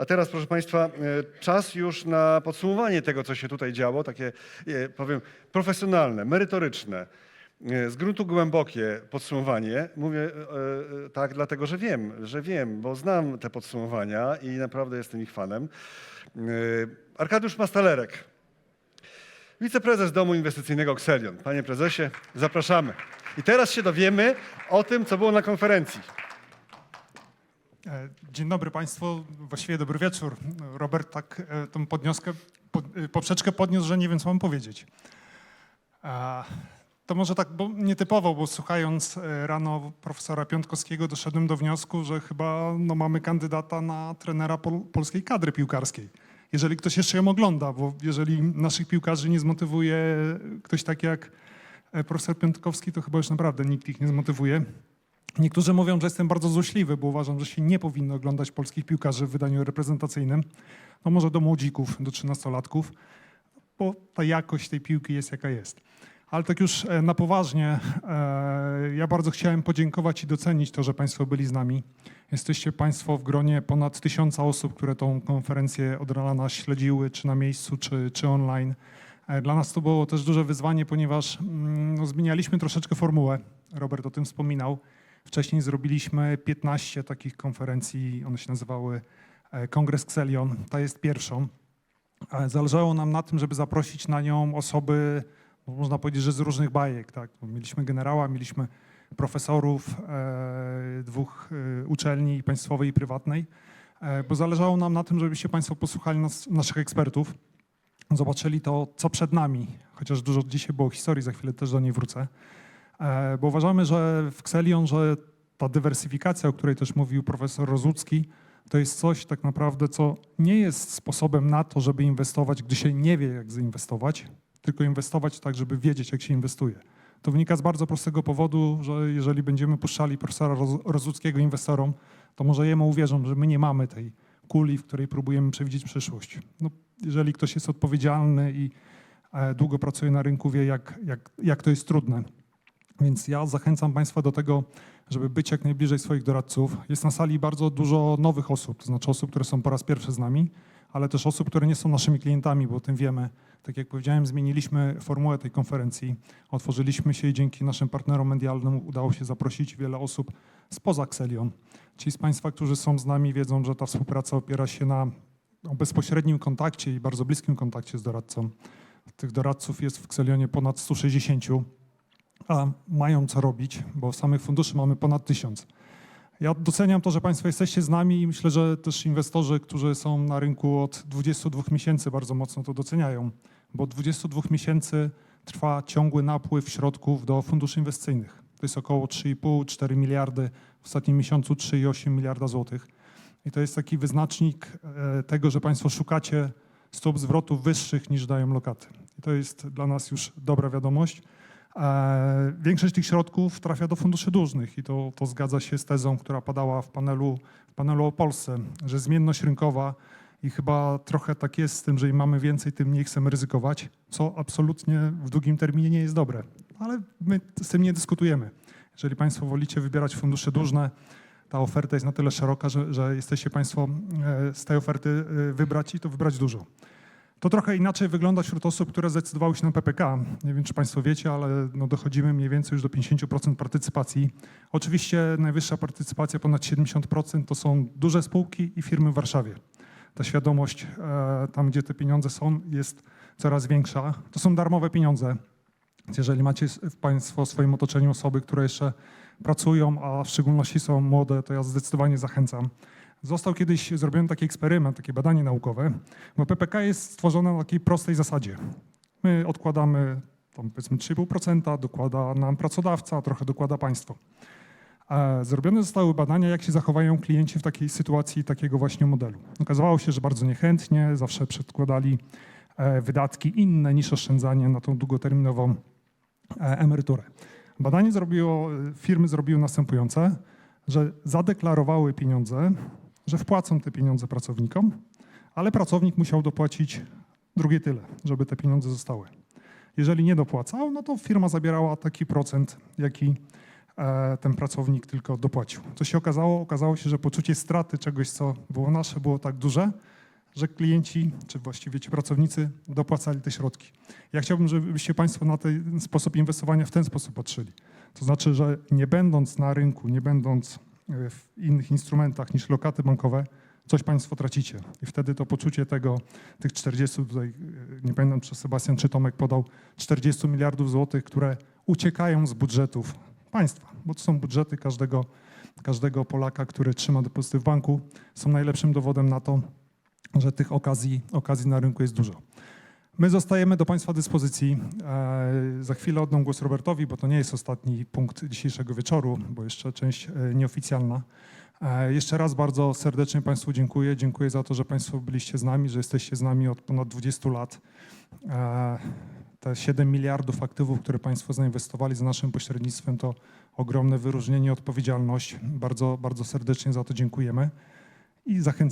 A teraz, proszę Państwa, e, czas już na podsumowanie tego, co się tutaj działo, takie, e, powiem, profesjonalne, merytoryczne, e, z gruntu głębokie podsumowanie. Mówię tak, dlatego że wiem, że wiem, bo znam te podsumowania i naprawdę jestem ich fanem. Arkadiusz Mastalerek, wiceprezes Domu Inwestycyjnego Xelion. Panie prezesie, zapraszamy. I teraz się dowiemy o tym, co było na konferencji. E, Dzień dobry Państwu, właściwie dobry wieczór. Robert tak e, tą podnioskę, pod, e, poprzeczkę podniósł, że nie wiem, co mam powiedzieć. To może tak bo nietypowo, bo słuchając rano profesora Piątkowskiego doszedłem do wniosku, że chyba no, mamy kandydata na trenera pol, polskiej kadry piłkarskiej. Jeżeli ktoś jeszcze ją ogląda, bo jeżeli naszych piłkarzy nie zmotywuje ktoś taki jak profesor Piątkowski, to chyba już naprawdę nikt ich nie zmotywuje. Niektórzy mówią, że jestem bardzo złośliwy, bo uważam, że się nie powinno oglądać polskich piłkarzy w wydaniu reprezentacyjnym. No może do młodzików, do trzynastolatków, bo ta jakość tej piłki jest jaka jest. Ale tak już e, na poważnie, e, ja bardzo chciałem podziękować i docenić to, że Państwo byli z nami. Jesteście Państwo w gronie ponad tysiąca osób, które tą konferencję od rana śledziły, czy na miejscu, czy, czy online. E, Dla nas to było też duże wyzwanie, ponieważ mm, no, zmienialiśmy troszeczkę formułę. Robert o tym wspominał. Wcześniej zrobiliśmy 15 takich konferencji, one się nazywały e, Kongres Xelion, ta jest pierwszą. E, Zależało nam na tym, żeby zaprosić na nią osoby, no, można powiedzieć, że z różnych bajek. Tak? Mieliśmy generała, mieliśmy profesorów e, dwóch uczelni państwowej i prywatnej, bo zależało nam na tym, żebyście Państwo posłuchali nas, naszych ekspertów, zobaczyli to, co przed nami, chociaż dużo dzisiaj było historii, za chwilę też do niej wrócę. E, bo uważamy, że w Xelion, że ta dywersyfikacja, o której też mówił profesor Rozucki, to jest coś tak naprawdę, co nie jest sposobem na to, żeby inwestować, gdy się nie wie, jak zainwestować, tylko inwestować tak, żeby wiedzieć, jak się inwestuje. To wynika z bardzo prostego powodu, że jeżeli będziemy puszczali profesora Roz- Rozuckiego inwestorom, to może jemu uwierzą, że my nie mamy tej kuli, w której próbujemy przewidzieć przyszłość. No, jeżeli ktoś jest odpowiedzialny i e, długo pracuje na rynku, wie, jak, jak, jak to jest trudne. Więc ja zachęcam Państwa do tego, żeby być jak najbliżej swoich doradców. Jest na sali bardzo dużo nowych osób, to znaczy osób, które są po raz pierwszy z nami, ale też osób, które nie są naszymi klientami, bo o tym wiemy. Tak jak powiedziałem, zmieniliśmy formułę tej konferencji, otworzyliśmy się i dzięki naszym partnerom medialnym udało się zaprosić wiele osób spoza Xelion. Ci z Państwa, którzy są z nami, wiedzą, że ta współpraca opiera się na no, bezpośrednim kontakcie i bardzo bliskim kontakcie z doradcą. Tych doradców jest w Xelionie ponad 160 a mają co robić, bo samych funduszy mamy ponad tysiąc. Ja doceniam to, że Państwo jesteście z nami i myślę, że też inwestorzy, którzy są na rynku od 22 miesięcy bardzo mocno to doceniają, bo od 22 miesięcy trwa ciągły napływ środków do funduszy inwestycyjnych. To jest około 3,5-4 miliardy, w ostatnim miesiącu 3,8 miliarda złotych. I to jest taki wyznacznik e, tego, że Państwo szukacie stóp zwrotu wyższych niż dają lokaty. I to jest dla nas już dobra wiadomość. E, Większość tych środków trafia do funduszy dłużnych i to, to zgadza się z tezą, która padała w panelu, w panelu o Polsce, że zmienność rynkowa i chyba trochę tak jest z tym, że im mamy więcej, tym mniej chcemy ryzykować, co absolutnie w długim terminie nie jest dobre. Ale my z tym nie dyskutujemy. Jeżeli Państwo wolicie wybierać fundusze dłużne, ta oferta jest na tyle szeroka, że, że jesteście Państwo e, z tej oferty e, wybrać i to wybrać dużo. To trochę inaczej wygląda wśród osób, które zdecydowały się na PPK. Nie wiem, czy Państwo wiecie, ale no dochodzimy mniej więcej już do 50% partycypacji. Oczywiście najwyższa partycypacja, ponad 70%, to są duże spółki i firmy w Warszawie. Ta świadomość e, tam, gdzie te pieniądze są, jest coraz większa. To są darmowe pieniądze. Jeżeli macie Państwo w swoim otoczeniu osoby, które jeszcze pracują, a w szczególności są młode, to ja zdecydowanie zachęcam. Został kiedyś zrobiony taki eksperyment, takie badanie naukowe, bo PPK jest stworzone na takiej prostej zasadzie. My odkładamy tam powiedzmy 3,5%, dokłada nam pracodawca, trochę dokłada państwo. Zrobione zostały badania, jak się zachowają klienci w takiej sytuacji takiego właśnie modelu. Okazało się, że bardzo niechętnie, zawsze przedkładali e, wydatki inne niż oszczędzanie na tą długoterminową e, emeryturę. Badanie zrobiło, e, firmy zrobiły następujące, że zadeklarowały pieniądze, że wpłacą te pieniądze pracownikom, ale pracownik musiał dopłacić drugie tyle, żeby te pieniądze zostały. Jeżeli nie dopłacał, no to firma zabierała taki procent, jaki, e, ten pracownik tylko dopłacił. Co się okazało? Okazało się, że poczucie straty czegoś, co było nasze, było tak duże, że klienci, czy właściwie ci pracownicy dopłacali te środki. Ja chciałbym, żebyście Państwo na ten sposób inwestowania w ten sposób patrzyli. To znaczy, że nie będąc na rynku, nie będąc w innych instrumentach niż lokaty bankowe, coś Państwo tracicie. I wtedy to poczucie tego, tych 40, tutaj e, nie pamiętam, czy Sebastian czy Tomek podał, 40 miliardów złotych, które uciekają z budżetów państwa, bo to są budżety każdego, każdego Polaka, który trzyma depozyty w banku, są najlepszym dowodem na to, że tych okazji, okazji na rynku jest dużo. My zostajemy do Państwa dyspozycji. E, Za chwilę oddam głos Robertowi, bo to nie jest ostatni punkt dzisiejszego wieczoru, bo jeszcze część e, nieoficjalna. E, Jeszcze raz bardzo serdecznie Państwu dziękuję. Dziękuję za to, że Państwo byliście z nami, że jesteście z nami od ponad 20 lat. Te 7 miliardów aktywów, które Państwo zainwestowali za naszym pośrednictwem, to ogromne wyróżnienie, odpowiedzialność. Bardzo, bardzo serdecznie za to dziękujemy i zachęcamy.